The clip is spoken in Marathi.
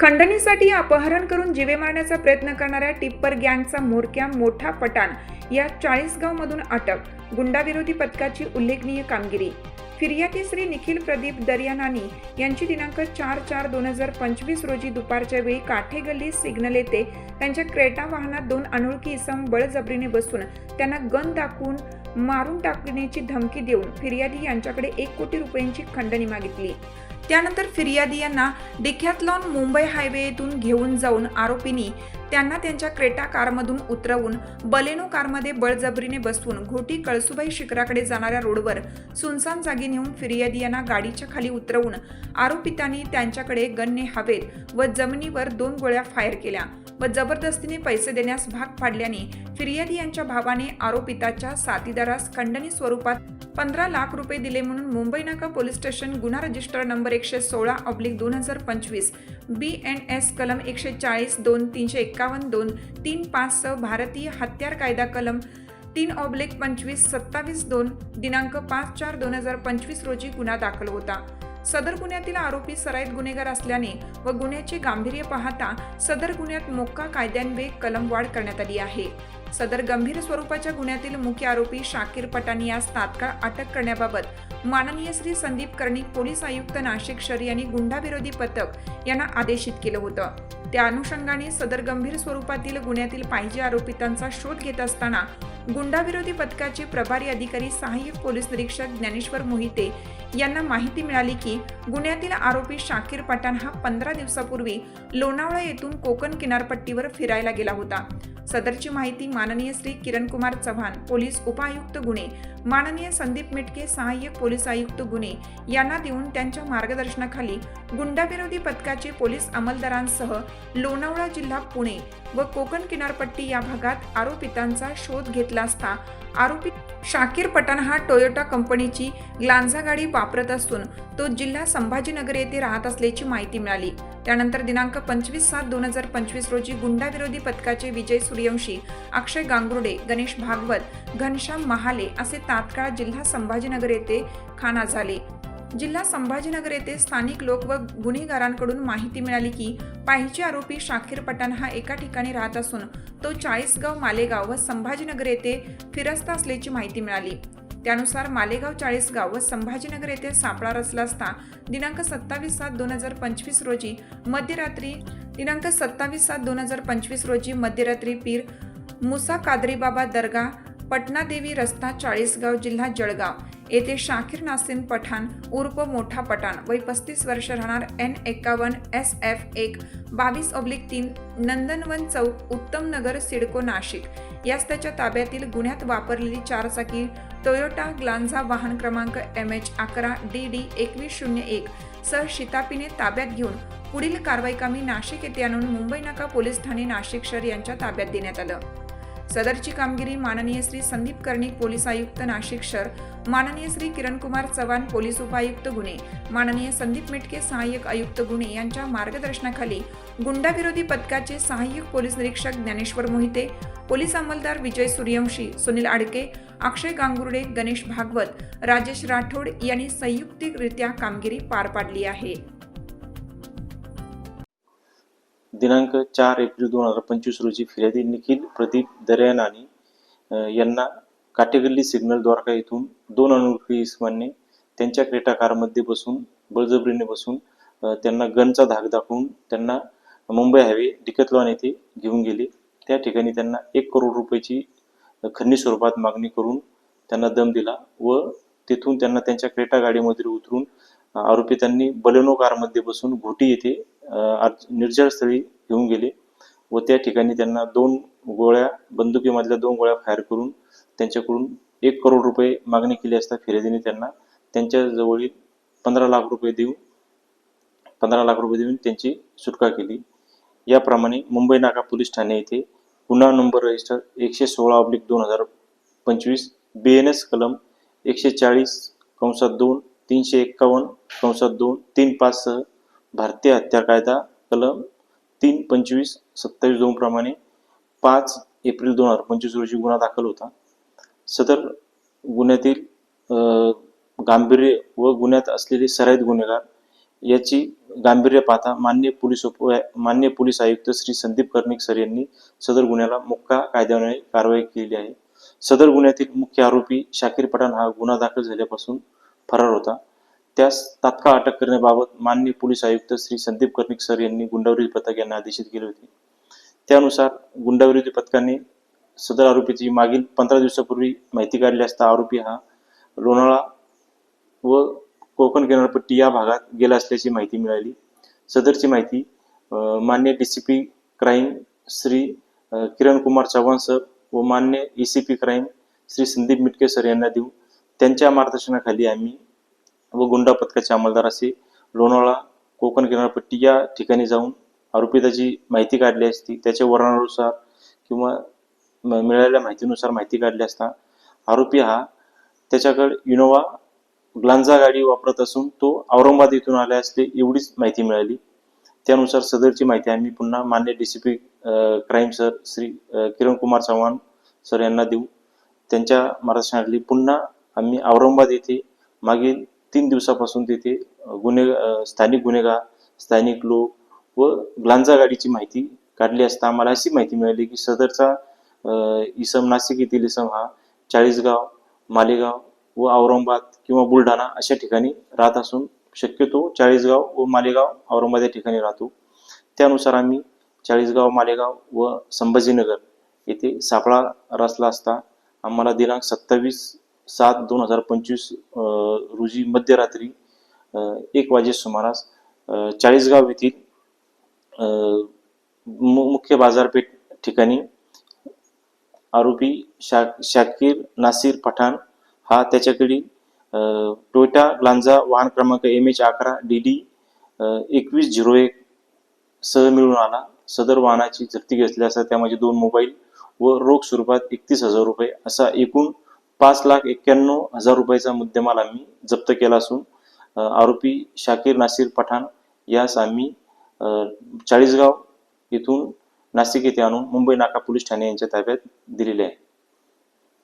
खंडणीसाठी अपहरण करून जीवे मारण्याचा प्रयत्न करणाऱ्या टिप्पर गँगचा म्होरक्या मोठा पटाण या चाळीसगावमधून अटक गुंडाविरोधी पथकाची उल्लेखनीय कामगिरी. फिर्यादी श्री निखिल प्रदीप दर्यानानी यांची दिनांक चार चार दोन हजार पंचवीस रोजी दुपारच्या वेळी काठे गल्ली सिग्नल येथे त्यांच्या क्रेटा वाहनात दोन अनोळखी इसम बळजबरीने बसून त्यांना गन दाखवून मारून टाकण्याची धमकी देऊन फिर्यादी यांच्याकडे एक कोटी रुपयांची खंडणी मागितली. त्यानंतर फिर्यादी यांना डिकॅथलॉन मुंबई हायवे येथून घेऊन जाऊन आरोपींनी त्यांना त्यांच्या क्रेटा कारमधून उतरवून बलेनो कारमध्ये बळजबरीने बसवून घोटी कळसुबाई शिखराकडे जाणाऱ्या रोडवर सुनसान जागी नेऊन फिर्यादी यांना गाडीच्या खाली उतरवून आरोपितांनी त्यांच्याकडे गन्ने हवेत व जमिनीवर दोन गोळ्या फायर केल्या व जबरदस्तीने पैसे देण्यास भाग पाडल्याने फिर्यादी यांच्या भावाने आरोपिताच्या साथीदारास खंडणी स्वरूपात पंधरा लाख रुपये दिले म्हणून मुंबई नाका पोलीस स्टेशन गुन्हा रजिस्टर नंबर एकशे सोळा ऑब्लिक दोन हजार पंचवीस बी एन एस कलम एकशे चाळीस दोन तीनशे एक्कावन्न दोन तीन पाच सह भारतीय हत्यार कायदा कलम तीन ऑब्लिक पंचवीस सत्तावीस दोन दिनांक पाच चार दोन हजार पंचवीस रोजी गुन्हा दाखल होता. सदर गुन्ह्यातील आरोपी सराईत गुन्हेगार असल्याने व गुन्ह्याचे गांभीर्य पाहता सदर गुन्ह्यात मोक्का कायद्यान्वये कलमवाढ करण्यात आली आहे. सदर गंभीर स्वरूपाच्या गुन्ह्यातील मुख्य आरोपी शाकीर पटानी यास तात्काळ अटक करण्याबाबत माननीय श्री संदीप कर्णिक पोलीस आयुक्त नाशिक शहर यांनी गुंडाविरोधी पथक यांना आदेशित केलं होतं. त्या अनुषंगाने सदर गंभीर स्वरूपातील गुन्ह्यातील पाहिजे आरोपितांचा शोध घेत असताना गुंडाविरोधी पथकाचे प्रभारी अधिकारी सहाय्यक पोलीस निरीक्षक ज्ञानेश्वर मोहिते यांना माहिती मिळाली की गुन्ह्यातील आरोपी शाकीर पठाण हा पंधरा दिवसापूर्वी लोणावळा येथून कोकण किनारपट्टीवर फिरायला गेला होता. सदरची माहिती माननीय श्री किरण कुमार चव्हाण पोलीस उपायुक्त गुन्हे माननीय संदीप मिटके सहाय्यक पोलीस आयुक्त गुन्हे यांना देऊन त्यांच्या मार्गदर्शनाखाली गुंडाविरोधी पथकाचे पोलीस अंमलदारांसह लोणावळा जिल्हा पुणे व कोकण किनारपट्टी या भागात आरोपितांचा शोध घेतला असता आरोपी शाकीर पठाण हा टोयोटा कंपनीची ग्लान्झा गाडी वापरत असून तो जिल्हा संभाजीनगर येथे राहत असल्याची माहिती मिळाली. त्यानंतर दिनांक पंचवीस सात दोन हजार पंचवीस रोजी गुंडाविरोधी पथकाचे विजय सूर्यवंशी अक्षय गांगुर्डे गणेश भागवत घनश्याम महाले असे तात्काळ जिल्हा संभाजीनगर येथे खाना झाले. जिल्हा संभाजीनगर येथे स्थानिक लोक व गुन्हेगारांकडून माहिती मिळाली की पाहिजे आरोपी शाखीर पठाण हा एका ठिकाणी राहत असून तो चाळीसगाव मालेगाव व संभाजीनगर येथे फिरस्ता असल्याची माहिती मिळाली. त्यानुसार मालेगाव चाळीसगाव व संभाजीनगर येथे सापळा रचला असता दिनांक सत्तावीस सात दोन हजार पंचवीस रोजी मध्यरात्री दिनांक सत्तावीस सात दोन हजार पंचवीस रोजी मध्यरात्री पीर मुसा कादरीबाबा दर्गा पटनादेवी रस्ता चाळीसगाव जिल्हा जळगाव येथे शाकीर नासिम पठाण उर्फ मोठा पठाण वय पस्तीस वर्ष राहणार एन एक्कावन्न एस एफ एक बावीस ऑब्लिक तीन नंदनवन चौक उत्तम नगर सिडको नाशिक. यास त्याच्या ताब्यातील गुन्ह्यात वापरलेली चारचाकी टोयोटा ग्लांझा वाहन क्रमांक एम एच अकरा डी डी एकवीस शून्य एक. सह शितापीने ताब्यात घेऊन पुढील कारवाईकामी नाशिक येथे आणून मुंबई नाका पोलीस ठाणे नाशिक शहर यांच्या ताब्यात देण्यात आलं. सदरची कामगिरी माननीय श्री संदीप कर्णिक पोलीस आयुक्त नाशिक शहर माननीय श्री किरणकुमार चव्हाण पोलीस उपायुक्त गुन्हे माननीय संदीप मिटके सहाय्यक आयुक्त गुन्हे यांच्या मार्गदर्शनाखाली गुंडाविरोधी पथकाचे सहाय्यक पोलीस निरीक्षक ज्ञानेश्वर मोहिते पोलीस अंमलदार विजय सूर्यवंशी सुनील आडके अक्षय गांगुर्डे गणेश भागवत राजेश राठोड यांनी संयुक्तिकरित्या कामगिरी पार पाडली आहे. दिनांक चार एप्रिल दोन हजार पंचवीस रोजी फिर्यादी निखिल प्रदीप दर्यानानी यांना काटेगल्ली सिग्नल द्वारका येथून दोन अनोळखी इसमांनी त्यांच्या क्रेटा कारमध्ये बसून बळजबरीने बसून त्यांना गनचा धाक दाखवून त्यांना मुंबई हायवे डिकतलॉन येथे घेऊन गेले. त्या ठिकाणी त्यांना एक करोड रुपयाची खंडणी स्वरूपात मागणी करून त्यांना दम दिला व तेथून त्यांना त्यांच्या क्रेटा गाडीमध्ये उतरून आरोपी त्यांनी बलेनो कारमध्ये बसून घोटी येथे अ, आज घेऊन गेले व त्या ठिकाणी त्यांना दोन गोळ्या बंदुकीमधल्या दोन गोळ्या फायर करून त्यांच्याकडून एक करोड रुपये मागणी केली असता फिर्यादीने त्यांना त्यांच्या जवळील पंधरा लाख रुपये देऊन पंधरा लाख रुपये देऊन त्यांची सुटका केली. याप्रमाणे मुंबई नाका पोलीस ठाणे येथे गुन्हा नंबर रजिस्टर एकशे सोळा ऑब्लिक दोन हजार पंचवीस बी एन एस कलम एकशे चाळीस कंसात दोन तीनशे एक्कावन्न कंसात दोन तीन पाचसह भारतीय हत्या कायदा कलम तीन पंचवीस सत्तावीस दोन प्रमाणे पाच एप्रिल दोन हजार पंचवीस रोजी गुन्हा दाखल होता. सदर गुन्ह्यातील गांभीर्य व गुन्ह्यात असलेले सराईत गुन्हेगार याची गांभीर्य पाहता मान्य पोलीस उप मान्य पोलीस आयुक्त श्री संदीप कर्णिक सर यांनी सदर गुन्ह्याला मुक्का कायद्याने कारवाई केली आहे. सदर गुन्ह्यातील मुख्य आरोपी शाकीर पठाण हा गुन्हा दाखल झाल्यापासून फरार होता. त्यास तात्काळ अटक करण्याबाबत मान्य पोलीस आयुक्त श्री संदीप कर्णिक सर यांनी गुंडाविरोधी पथक यांना आदेशित केले होते. त्यानुसार गुंडाविरोधी पथकाने सदर आरोपीची मागील पंधरा दिवसापूर्वी माहिती काढली असता आरोपी हा लोणाळा व कोकण किनारपट्टी या भागात गेला असल्याची माहिती मिळाली. सदरची माहिती मान्य D C P crime Shri Kiran Kumar Chavan sir व मान्य E C P crime Shri Sandeep Mitke sir यांना देऊ. त्यांच्या मार्गदर्शनाखाली आम्ही व गुंडा पथकाचे अंमलदार असे लोणावळा कोकण किनारपट्टी या ठिकाणी जाऊन आरोपिताची माहिती काढली असती. त्याच्या वर्णनानुसार किंवा मिळालेल्या माहितीनुसार माहिती काढली असता आरोपी हा त्याच्याकडे इनोवा ग्लांजा गाडी वापरत असून तो औरंगाबाद येथून आला असते एवढीच माहिती मिळाली. त्यानुसार सदरची माहिती आम्ही पुन्हा मान्य D C P crime sir Shri Kiran Kumar Chavan sir यांना देऊ. त्यांच्या मार्गदर्शनाखाली पुन्हा आम्ही औरंगाबाद येथे मागील तीन दिवसापासून तिथे गुन्हे स्थानिक गुन्हेगार स्थानिक लोक व ग्लांजा गाडीची माहिती काढली असता आम्हाला अशी माहिती मिळाली की सदरचा इसम नाशिक येथील इसम हा चाळीसगाव मालेगाव व औरंगाबाद किंवा बुलढाणा अशा ठिकाणी राहत असून शक्यतो चाळीसगाव व मालेगाव औरंगाबाद या ठिकाणी राहतो. त्यानुसार आम्ही चाळीसगाव मालेगाव व संभाजीनगर येथे सापळा रचला असता आम्हाला दिनांक सत्तावीस सात दोन हजार पंचवीस रोजी मध्यरात्री एक वाजे सुमारास चाळीसगाव येथील मु- मुख्य बाजारपेठ ठिकाणी आरोपी शा शाकीर नासिर पठाण हा त्याच्याकडील टोयटा टोयोटा ग्लांजा वाहन क्रमांक एम एच अकरा डी डी एकवीस झिरो एक सह मिळून आला. सदर वाहनाची जप्ती घेतली असता त्यामध्ये म्हणजे दोन मोबाईल व रोख स्वरूपात एकतीस हजार रुपये असा एकूण पाच लाख एक्क्याण्णव हजार रुपयाचा मुद्देमाल आम्ही जप्त केला असून आरोपी शाकीर नासिर पठाण यास आम्ही चाळीसगाव येथून नाशिक येथे आणून मुंबई नाका पोलीस ठाणे यांच्या ताब्यात दिलेले आहे.